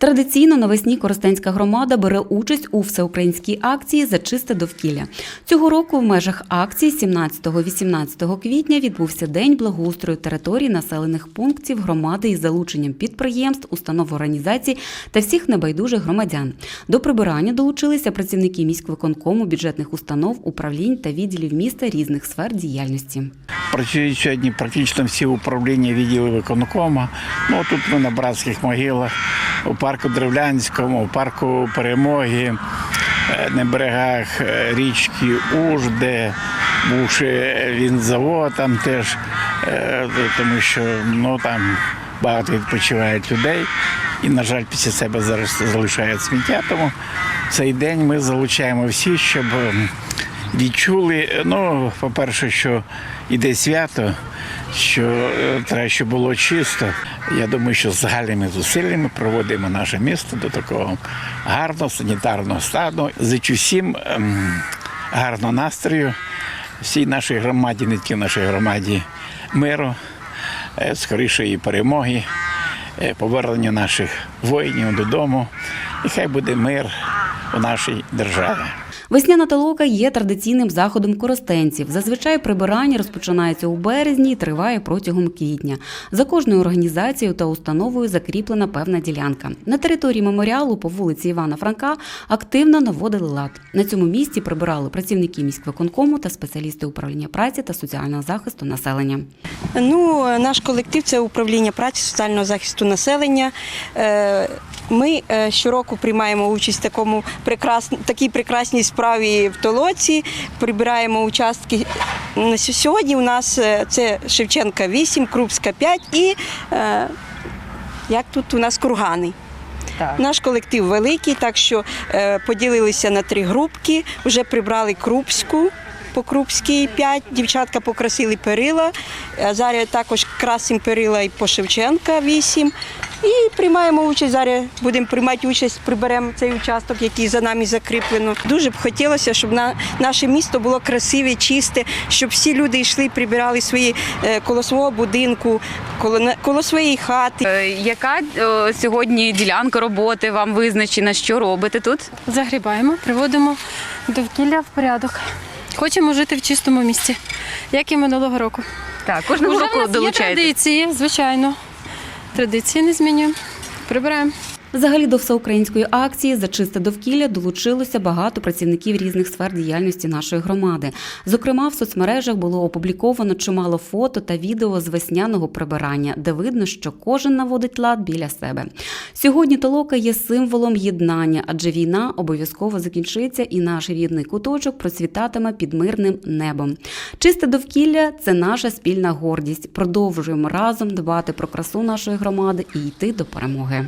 Традиційно навесні Коростенська громада бере участь у всеукраїнській акції за чисте довкілля. Цього року в межах акції 17-18 квітня відбувся день благоустрою територій населених пунктів громади із залученням підприємств, установ організацій та всіх небайдужих громадян. До прибирання долучилися працівники міськвиконкому, бюджетних установ, управлінь та відділів міста різних сфер діяльності. Працюють сьогодні практично всі управління відділи виконкома. Ну тут ми на братських могилах, у парку Древлянському, у парку Перемоги, е, на берегах е, річки Ужде, бувши він завод там теж, е, тому що ну там багато відпочивають людей. І, на жаль, після себе зараз залишають сміття. Тому цей день ми залучаємо всі, щоб відчули, ну, по-перше, що іде свято, що е, треба, щоб було чисто. Я думаю, що з загальними зусиллями проводимо наше місто до такого гарного санітарного стану. Зичу всім ем, гарного настрою, всій нашій громаді, не тільки нашій громаді миру, е, скорішої перемоги, е, повернення наших воїнів додому. І хай буде мир у нашій державі. Весняна толока є традиційним заходом коростенців. Зазвичай прибирання розпочинається у березні і триває протягом квітня. За кожною організацією та установою закріплена певна ділянка. На території меморіалу по вулиці Івана Франка активно наводили лад. На цьому місці прибирали працівники міськвиконкому та спеціалісти управління праці та соціального захисту населення. Ну, наш колектив це управління праці соціального захисту населення. Е, Ми е, щороку приймаємо участь в такому прекрас... такій прекрасній справі в Толоці. Прибираємо участки. Сьогодні у нас е, це Шевченка 8, Крупська 5 і е, як тут у нас кургани. Наш колектив великий, так що е, поділилися на три групки. Вже прибрали Крупську. По Крупській 5, дівчатка покрасили перила. А Зараз також красимо перила і по Шевченка 8. І приймаємо участь. Зараз будемо приймати участь, приберемо цей участок, який за нами закріплено. Дуже б хотілося, щоб на, наше місто було красиве, чисте, щоб всі люди йшли, прибирали свої е, коло свого будинку, коло, коло своєї хати. Е, Яка е, сьогодні ділянка роботи вам визначена? Що робите тут? Загрібаємо, приводимо довкілля в порядок. Хочемо жити в чистому місці, як і минулого року. Так, кожного року нас є традиції, звичайно. Традиції не змінюємо. Прибираємо. Взагалі до всеукраїнської акції за чисте довкілля долучилося багато працівників різних сфер діяльності нашої громади. Зокрема, в соцмережах було опубліковано чимало фото та відео з весняного прибирання, де видно, що кожен наводить лад біля себе. Сьогодні толока є символом єднання, адже війна обов'язково закінчиться, і наш рідний куточок процвітатиме під мирним небом. Чисте довкілля це наша спільна гордість. Продовжуємо разом дбати про красу нашої громади і йти до перемоги.